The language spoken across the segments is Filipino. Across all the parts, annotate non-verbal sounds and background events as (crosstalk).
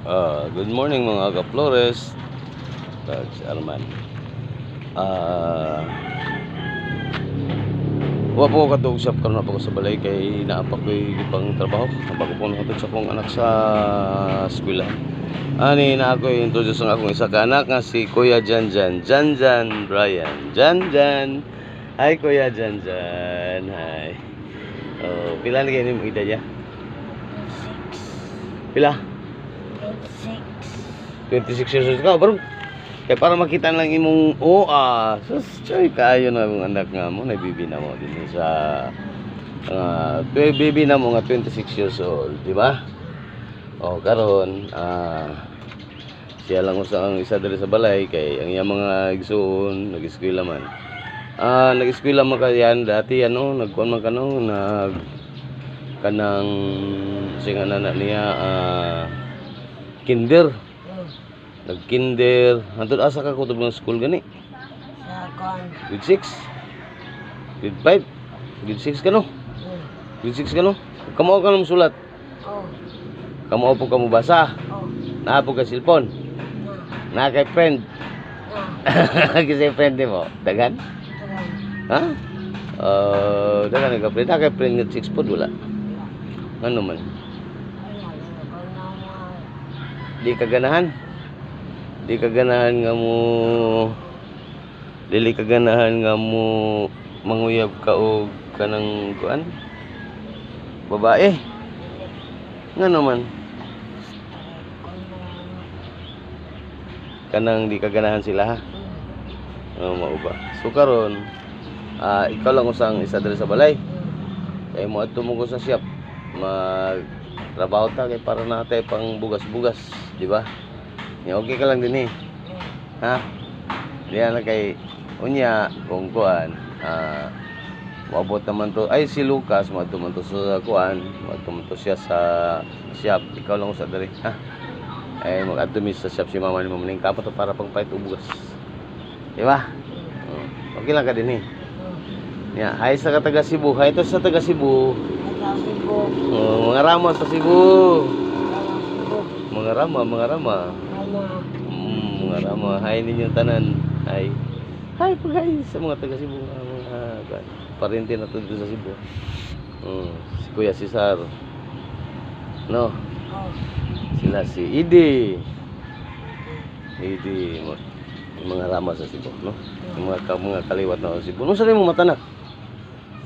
Ah, good morning mga ka-Flores. Kag si Arman. Ah, wa po ka dog shop karon na po sa balay kay naapa ko pang trabaho. Bago po nahutod sa akong anak sa eskwela. Ani na ako introduce ang akong isa ka anak nga si Kuya Jan Jan. Jan Jan Brian. Jan Jan. Hi Kuya Jan Jan. Hi. Oh, pila na kayo mo edad ya? Pila? 26 years old ka, bro. Kaya para makita lang imong oh ah, sus choy kayo na yung anak nga mo, nabibi na mo din sa uh, baby na mo nga 26 years old, di ba? Oh, karon ah siya lang usa ang isa diri sa balay kay ang iyang mga igsoon nag-eskwela man. Ah, nag-eskwela man kayan dati ano, nagkuan man kano nag kanang singa na niya ah kinder. Nag-kinder. Hantod asa ka kutob ng school gani? Sa kon. grade 6 grade 5 grade 6 ka no? Grade 6 ka no? Kamo ka nang sulat? Oh. kamo po kamo basa Oh. naa po ka cellphone? Na. kay friend? Na. (laughs) kasi friend mo? Dagan? Ha? Uh, dagan ka friend naa kay friend nga 6 pod wala. Ano man Wala. Wala ko na mga. Di ka ganahan di ka ganahan nga mo dili ka ganahan nga mo manguyab ka og kanang kuan? Babae. Nga naman. Kanang di ka ganahan sila ha? Ano mao ba so karon ah, ikaw lang usang isa diri sa balay. Kay mo adto mo ko sa shop. Mag trabaho ta kay para natay pang bugas-bugas di ba Ya, okay ka lang din eh. Ha? Diyan na kay unya kung kuan ah Maabot naman to ay si Lucas maadto man to sa kuan maadto man to siya sa shop ikaw lang usa diri ha ay mag-adto mi sa shop si mama ni mo maning kapot para pang pait ubugas di ba Oh, okay lang ka din eh Ya, hi sa taga Cebu. Hi to sa taga Cebu. Si Bo. Oh, mga rama sa Cebu. Mga rama, mga rama. Mm, mga rama. Hi ninyo tanan. Hi. Hi po guys sa mga taga Cebu. Mga, mga kuwan. parente na to dito sa Cebu. Mm, si Kuya Cesar. No, Oh. sila si Idi. Idi. Mga, mga rama sa Cebu, no? Yung mga, mga kaliwat na sa Cebu. Nung saan mo matanak?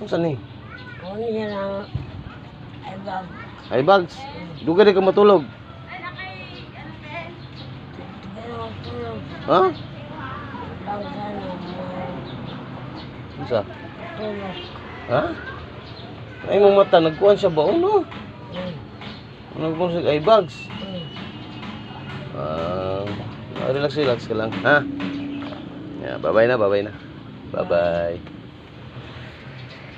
Nung saan eh? Kung niya lang. Ay ba. Ay bags. Duga di ka matulog. Ha? Tulog. Ha? Ay mong mata nagkuhan siya ba? Oh no. Hmm. Nagkuhan siya ay bags. Ah, relax relax ka lang, ha? Yeah, bye-bye na, bye-bye na. Bye-bye.